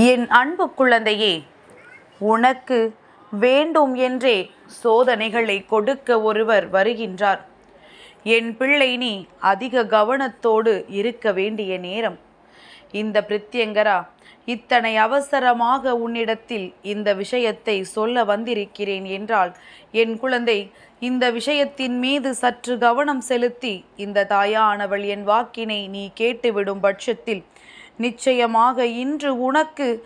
என் அன்பு குழந்தையே உனக்கு வேண்டும் என்றே சோதனைகளை கொடுக்க ஒருவர் வருகின்றார். என் பிள்ளை நீ அதிக கவனத்தோடு இருக்க வேண்டிய நேரம். இந்த பிரித்யங்கரா இத்தனை அவசரமாக உன்னிடத்தில் இந்த விஷயத்தை சொல்ல வந்திருக்கிறேன் என்றால் என் குழந்தை இந்த விஷயத்தின் மீது சற்று கவனம் செலுத்தி இந்த தாயானவள் என் வாக்கினை நீ கேட்டுவிடும் பட்சத்தில் நிச்சயமாக இன்று உனக்கு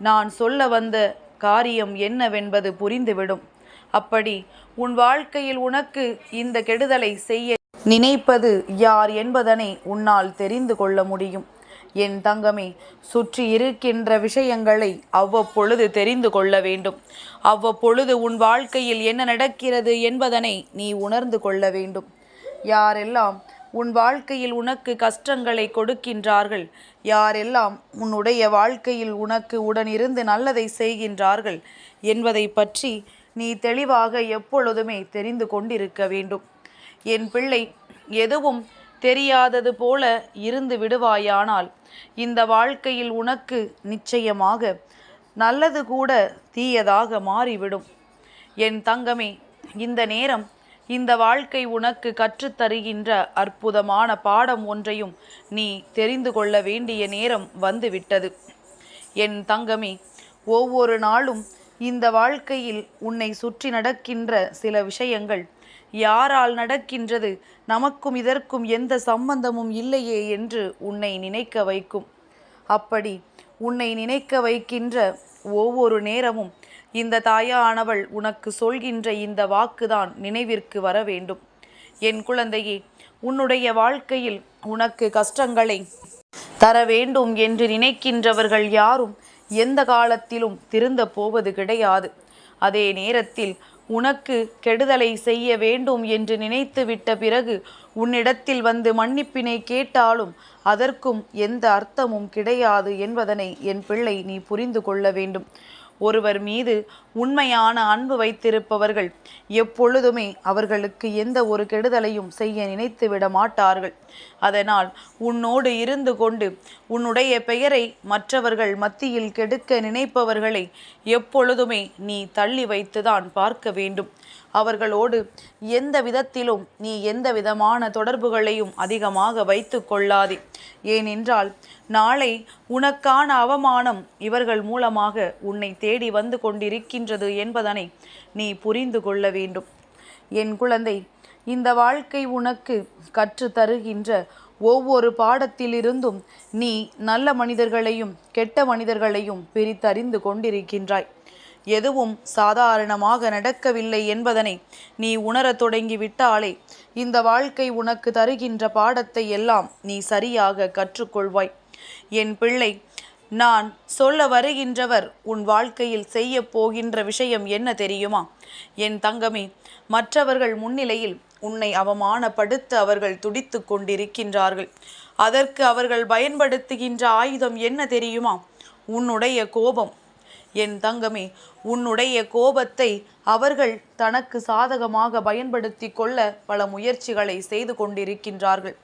நான் சொல்ல வந்த காரியம் என்னவென்பது புரிந்துவிடும். அப்படி உன் வாழ்க்கையில் உனக்கு இந்த கெடுதலை செய்ய நினைப்பது யார் என்பதனை உன்னால் தெரிந்து கொள்ள முடியும். என் தங்கமே சுற்றி இருக்கின்ற விஷயங்களை அவ்வப்பொழுது தெரிந்து கொள்ள வேண்டும். அவ்வப்பொழுது உன் வாழ்க்கையில் என்ன நடக்கிறது என்பதனை நீ உணர்ந்து கொள்ள வேண்டும். யாரெல்லாம் உன் வாழ்க்கையில் உனக்கு கஷ்டங்களை கொடுக்கின்றார்கள். யாரெல்லாம் உன்னுடைய வாழ்க்கையில் உனக்கு உடனிருந்து நல்லதை செய்கின்றார்கள் என்பதை பற்றி நீ தெளிவாக எப்பொழுதுமே தெரிந்து கொண்டிருக்க வேண்டும். என் பிள்ளை எதுவும் தெரியாதது போல இருந்து விடுவாயானால் இந்த வாழ்க்கையில் உனக்கு நிச்சயமாக நல்லது கூட தீயதாக மாறிவிடும். என் தங்கமே இந்த நேரம் இந்த வாழ்க்கை உனக்கு கற்றுத்தருகின்ற அற்புதமான பாடம் ஒன்றையும் நீ தெரிந்து கொள்ள வேண்டிய நேரம் வந்துவிட்டது. என் தங்கமே ஒவ்வொரு நாளும் இந்த வாழ்க்கையில் உன்னை சுற்றி நடக்கின்ற சில விஷயங்கள் யாரால் நடக்கின்றது நமக்கும் இதற்கும் எந்த சம்பந்தமும் இல்லையே என்று உன்னை நினைக்க வைக்கும். அப்படி உன்னை நினைக்க வைக்கின்ற ஒவ்வொரு நேரமும் இந்த தாயானவள் உனக்கு சொல்கின்ற இந்த வாக்குதான் நினைவிற்கு வர வேண்டும். என் குழந்தையே உன்னுடைய வாழ்க்கையில் உனக்கு கஷ்டங்களை தர வேண்டும் என்று நினைக்கின்றவர்கள் யாரும் எந்த காலத்திலும் திருந்த போவது கிடையாது. அதே நேரத்தில் உனக்கு கெடுதலை செய்ய வேண்டும் என்று நினைத்து விட்ட பிறகு உன்னிடத்தில் வந்து மன்னிப்பினை கேட்டாலும் அதற்கும் எந்த அர்த்தமும் கிடையாது என்பதனை என் பிள்ளை நீ புரிந்து கொள்ள வேண்டும். ஒருவர் மீது உண்மையான அன்பு வைத்திருப்பவர்கள். எப்பொழுதுமே அவர்களுக்கு எந்த ஒரு கெடுதலையும் செய்ய நினைத்து விட மாட்டார்கள். அதனால் உன்னோடு இருந்து கொண்டு உன்னுடைய பெயரை மற்றவர்கள் மத்தியில் கெடுக்க நினைப்பவர்களை எப்பொழுதுமே நீ தள்ளி வைத்துதான் பார்க்க வேண்டும். அவர்களோடு எந்த விதத்திலும் நீ எந்த விதமான தொடர்புகளையும் அதிகமாக வைத்து கொள்ளாதே. ஏனென்றால் நாளை உனக்கான அவமானம் இவர்கள் மூலமாக உன்னை தேடி வந்து கொண்டிருக்கின்ற இருக்கின்றது என்பதனை நீ புரிந்து கொள்ள வேண்டும். என் குழந்தை இந்த வாழ்க்கை உனக்கு கற்று தருகின்ற ஒவ்வொரு பாடத்திலிருந்தும் நீ நல்ல மனிதர்களையும் கெட்ட மனிதர்களையும் பிரித்தறிந்து கொண்டிருக்கின்றாய். எதுவும் சாதாரணமாக நடக்கவில்லை என்பதனை நீ உணரத் தொடங்கிவிட்டாலே இந்த வாழ்க்கை உனக்கு தருகின்ற பாடத்தை எல்லாம் நீ சரியாக கற்றுக்கொள்வாய். என் பிள்ளை நான் சொல்ல வருகின்றவர் உன் வாழ்க்கையில் செய்ய போகின்ற விஷயம் என்ன தெரியுமா? என் தங்கமே மற்றவர்கள் முன்னிலையில் உன்னை அவமானப்படுத்த அவர்கள் துடித்து கொண்டிருக்கின்றார்கள். அதற்கு அவர்கள் பயன்படுத்துகின்ற ஆயுதம் என்ன தெரியுமா? உன்னுடைய கோபம். என் தங்கமே உன்னுடைய கோபத்தை அவர்கள் தனக்கு சாதகமாக பயன்படுத்தி கொள்ள பல முயற்சிகளை செய்து கொண்டிருக்கின்றார்கள்.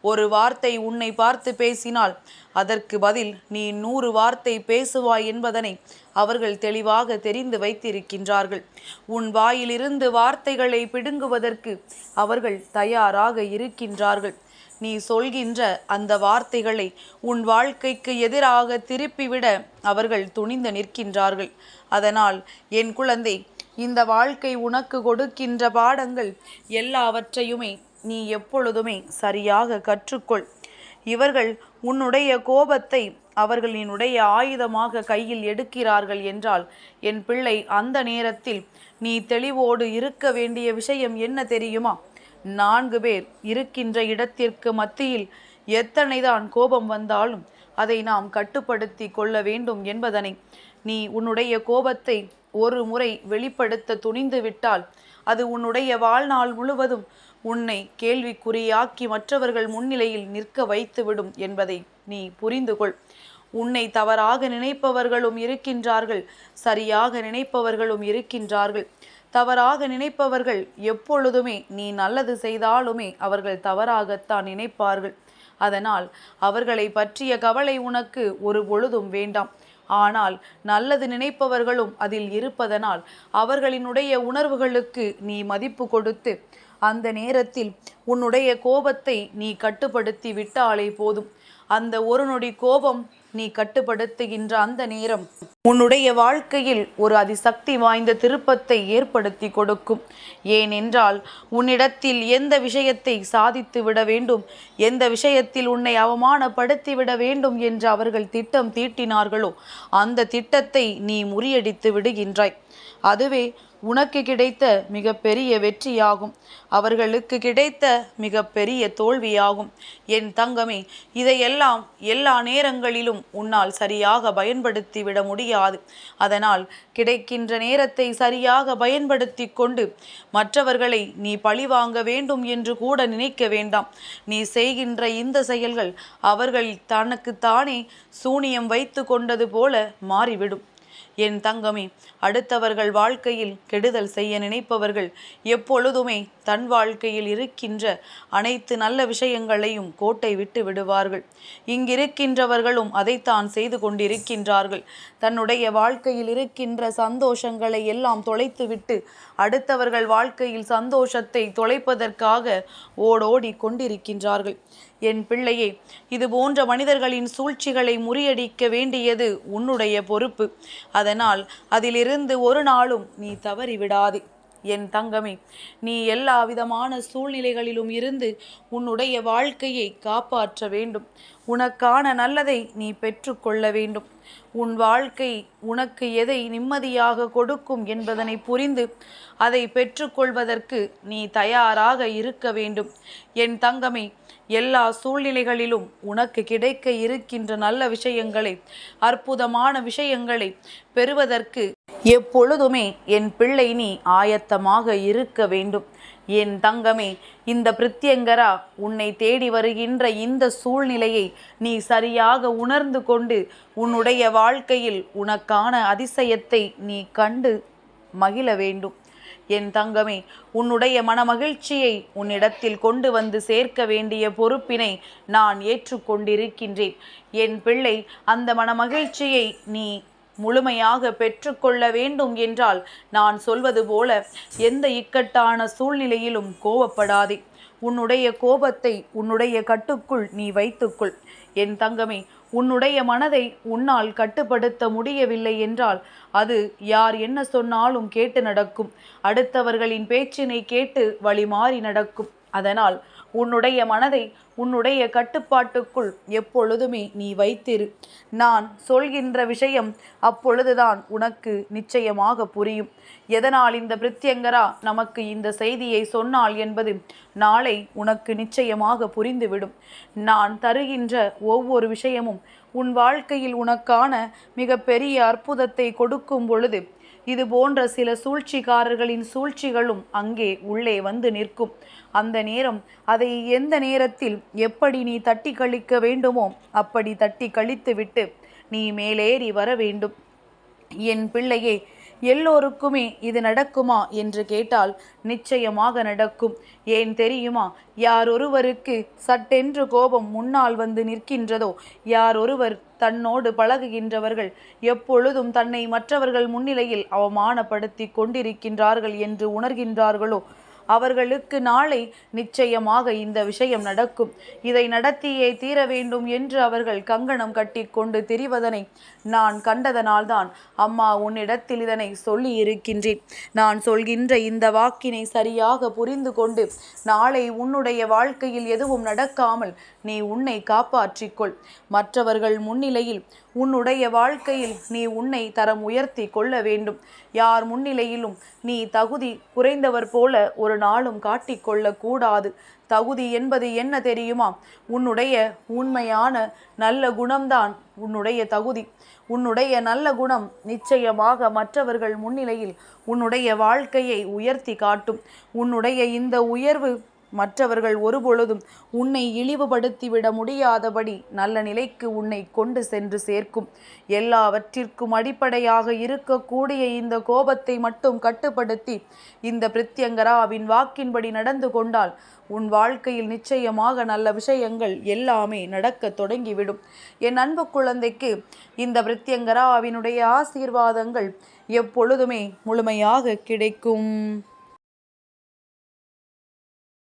ஒரு வார்த்தை உன்னை பார்த்து பேசினால் அதற்கு பதில் நீ நூறு வார்த்தை பேசுவாய் என்பதனை அவர்கள் தெளிவாக தெரிந்து வைத்திருக்கின்றார்கள். உன் வாயிலிருந்து வார்த்தைகளை பிடுங்குவதற்கு அவர்கள் தயாராக இருக்கின்றார்கள். நீ சொல்கின்ற அந்த வார்த்தைகளை உன் வாழ்க்கைக்கு எதிராக திருப்பிவிட அவர்கள் துணிந்து நிற்கின்றார்கள். அதனால் என் குழந்தை இந்த வாழ்க்கை உனக்கு கொடுக்கின்ற பாடங்கள் எல்லாவற்றையுமே நீ எப்பொழுதுமே சரியாக கற்றுக்கொள். இவர்கள் உன்னுடைய கோபத்தை அவர்களினுடைய ஆயுதமாக கையில் எடுக்கிறார்கள் என்றால் என் பிள்ளை அந்த நேரத்தில் நீ தெளிவோடு இருக்க வேண்டிய விஷயம் என்ன தெரியுமா? நான்கு பேர் இருக்கின்ற இடத்திற்கு மத்தியில் எத்தனைதான் கோபம் வந்தாலும் அதை நாம் கட்டுப்படுத்தி கொள்ள வேண்டும் என்பதனை. நீ உன்னுடைய கோபத்தை ஒரு முறை வெளிப்படுத்த துணிந்து விட்டால் அது உன்னுடைய வாழ்நாள் முழுவதும் உன்னை கேள்விக்குறியாக்கி மற்றவர்கள் முன்னிலையில் நிற்க வைத்துவிடும் என்பதை நீ புரிந்து கொள் உன்னை தவறாக நினைப்பவர்களும் இருக்கின்றார்கள் சரியாக நினைப்பவர்களும் இருக்கின்றார்கள். தவறாக நினைப்பவர்கள் எப்பொழுதுமே நீ நல்லது செய்தாலுமே அவர்கள் தவறாகத்தான் நினைப்பார்கள். அதனால் அவர்களை பற்றிய கவலை உனக்கு ஒரு பொழுதும் வேண்டாம். ஆனால் நல்லது நினைப்பவர்களும் அதில் இருப்பதனால் அவர்களினுடைய உணர்வுகளுக்கு நீ மதிப்பு கொடுத்து அந்த நேரத்தில் உன்னுடைய கோபத்தை நீ கட்டுப்படுத்தி விட்டாலே போதும். அந்த ஒரு நொடி கோபம் நீ கட்டுப்படுத்துகின்ற அந்த நேரம் உன்னுடைய வாழ்க்கையில் ஒரு அதிசக்தி வாய்ந்த திருப்பத்தை ஏற்படுத்தி கொடுக்கும். ஏனென்றால் உன்னிடத்தில் எந்த விஷயத்தை சாதித்து விட வேண்டும் எந்த விஷயத்தில் உன்னை அவமானப்படுத்தி விட வேண்டும் என்று அவர்கள் திட்டம் தீட்டினார்களோ அந்த திட்டத்தை நீ முறியடித்து விடுகின்றாய். அதுவே உனக்கு கிடைத்த மிகப்பெரிய வெற்றியாகும். அவர்களுக்கு கிடைத்த மிகப்பெரிய தோல்வியாகும். என் தங்கமே இதையெல்லாம் எல்லா நேரங்களிலும் உன்னால் சரியாக பயன்படுத்தி விட முடியாது. அதனால் கிடைக்கின்ற நேரத்தை சரியாக பயன்படுத்தி கொண்டு மற்றவர்களை நீ பழிவாங்க வேண்டும் என்று கூட நினைக்க வேண்டாம். நீ செய்கின்ற இந்த செயல்கள் அவர்கள் தனக்குத்தானே சூனியம் வைத்து கொண்டது போல மாறிவிடும். என் தங்கமே அடுத்தவர்கள் வாழ்க்கையில் கெடுதல் செய்ய நினைப்பவர்கள் எப்பொழுதுமே தன் வாழ்க்கையில் இருக்கின்ற அனைத்து நல்ல விஷயங்களையும் கோட்டை விட்டு விடுவார்கள். இங்கிருக்கின்றவர்களும் அதைத்தான் செய்து கொண்டிருக்கின்றார்கள். தன்னுடைய வாழ்க்கையில் இருக்கின்ற சந்தோஷங்களை எல்லாம் தொலைத்துவிட்டு அடுத்தவர்கள் வாழ்க்கையில் சந்தோஷத்தை தொலைப்பதற்காக ஓடோடி கொண்டிருக்கின்றார்கள். என் பிள்ளையே இது போன்ற மனிதர்களின் சூழ்ச்சிகளை முறியடிக்க வேண்டியது உன்னுடைய பொறுப்பு. அதனால் அதிலிருந்து ஒரு நாளும் நீ தவறிவிடாது. என் தங்கமே நீ எல்லா விதமான சூழ்நிலைகளிலும் இருந்து உன்னுடைய வாழ்க்கையை காப்பாற்ற வேண்டும். உனக்கான நல்லதை நீ பெற்றுக்கொள்ள வேண்டும். உன் வாழ்க்கை உனக்கு எதை நிம்மதியாக கொடுக்கும் என்பதனை புரிந்து அதை பெற்றுக்கொள்வதற்கு நீ தயாராக இருக்க வேண்டும். என் தங்கமே எல்லா சூழ்நிலைகளிலும் உனக்கு கிடைக்க இருக்கின்ற நல்ல விஷயங்களை அற்புதமான விஷயங்களை பெறுவதற்கு எப்பொழுதுமே என் பிள்ளை நீ ஆயத்தமாக இருக்க வேண்டும். என் தங்கமே இந்த பிரித்தியங்கரா உன்னை தேடி வருகின்ற இந்த சூழ்நிலையை நீ சரியாக உணர்ந்து கொண்டு உன்னுடைய வாழ்க்கையில் உனக்கான அதிசயத்தை நீ கண்டு மகிழ வேண்டும். என் தங்கமே உன்னுடைய மனமகிழ்ச்சியை உன்னிடத்தில் கொண்டு வந்து சேர்க்க வேண்டிய பொறுப்பினை நான் ஏற்றுக்கொண்டிருக்கின்றேன். என் பிள்ளை அந்த மனமகிழ்ச்சியை நீ முழுமையாக பெற்றுக்கொள்ள வேண்டும் என்றால் நான் சொல்வது போல எந்த இக்கட்டான சூழ்நிலையிலும் கோபப்படாதே உன்னுடைய கோபத்தை உன்னுடைய கட்டுக்குள் நீ வைத்துக்கொள். என் தங்கமே உன்னுடைய மனதை உன்னால் கட்டுப்படுத்த முடியவில்லை என்றால் அது யார் என்ன சொன்னாலும் கேட்டு நடக்கும். அடுத்தவர்களின் பேச்சினை கேட்டு வழி மாறி நடக்கும். அதனால் உன்னுடைய மனதை உன்னுடைய கட்டுப்பாட்டுக்குள் எப்பொழுதுமே நீ வைத்திரு. நான் சொல்கின்ற விஷயம் அப்பொழுதுதான் உனக்கு நிச்சயமாக புரியும். எதனால் இந்த பிரித்யங்கரா நமக்கு இந்த செய்தியை சொன்னால் என்பது நாளை உனக்கு நிச்சயமாக புரிந்துவிடும். நான் தருகின்ற ஒவ்வொரு விஷயமும் உன் வாழ்க்கையில் உனக்கான மிக பெரிய அற்புதத்தை கொடுக்கும் பொழுது இது போன்ற சில சூழ்ச்சிக்காரர்களின் சூழ்ச்சிகளும் அங்கே உள்ளே வந்து நிற்கும். அந்த நேரம் அதை எந்த நேரத்தில் எப்படி நீ தட்டி கழிக்க வேண்டுமோ அப்படி தட்டி கழித்துவிட்டு நீ மேலேறி வர வேண்டும். என் பிள்ளையே எல்லோருக்குமே இது நடக்குமா? என்று கேட்டால் நிச்சயமாக நடக்கும். ஏன் தெரியுமா? யார் ஒருவருக்கு சட்டென்று கோபம் முன்னால் வந்து நிற்கின்றதோ யார் ஒருவர் தன்னோடு பழகுகின்றவர்கள் எப்பொழுதும் தன்னை மற்றவர்கள் முன்னிலையில் அவமானப்படுத்தி கொண்டிருக்கின்றார்கள் என்று உணர்கின்றார்களோ அவர்களுக்கு நாளை நிச்சயமாக இந்த விஷயம் நடக்கும். இதை நடத்தியே தீர வேண்டும் என்று அவர்கள் கங்கணம் கட்டி கொண்டு திரிவதனை நான் கண்டதனால்தான். அம்மா உன்னிடத்தில் இதனை சொல்லி இருக்கின்றேன் நான் சொல்கின்ற இந்த வாக்கினை சரியாக புரிந்து கொண்டு நாளை உன்னுடைய வாழ்க்கையில் எதுவும் நடக்காமல் நீ உன்னை காப்பாற்றிக்கொள். மற்றவர்கள் முன்னிலையில் உன்னுடைய வாழ்க்கையில் நீ உன்னை தரம் உயர்த்தி கொள்ள வேண்டும். யார் முன்னிலையிலும் நீ தகுதி குறைந்தவர் போல ஒரு நாளும் காட்டிக்கொள்ள கூடாது தகுதி என்பது என்ன தெரியுமா? உன்னுடைய உண்மையான நல்ல குணம்தான் உன்னுடைய தகுதி. உன்னுடைய நல்ல குணம் நிச்சயமாக மற்றவர்கள் முன்னிலையில் உன்னுடைய வாழ்க்கையை உயர்த்தி காட்டும். உன்னுடைய இந்த உயர்வு மற்றவர்கள் ஒருபொழுதும் உன்னை இழிவுபடுத்திவிட முடியாதபடி நல்ல நிலைக்கு உன்னை கொண்டு சென்று சேர்க்கும். எல்லாவற்றிற்கும் அடிப்படையாக இருக்கக்கூடிய இந்த கோபத்தை மட்டும் கட்டுப்படுத்தி இந்த பிரித்யங்கராவின் வாக்கின்படி நடந்து கொண்டால் உன் வாழ்க்கையில் நிச்சயமாக நல்ல விஷயங்கள் எல்லாமே நடக்க தொடங்கிவிடும். என் அன்பு குழந்தைக்கு இந்த பிரித்யங்கராவினுடைய ஆசீர்வாதங்கள் எப்பொழுதுமே முழுமையாக கிடைக்கும்.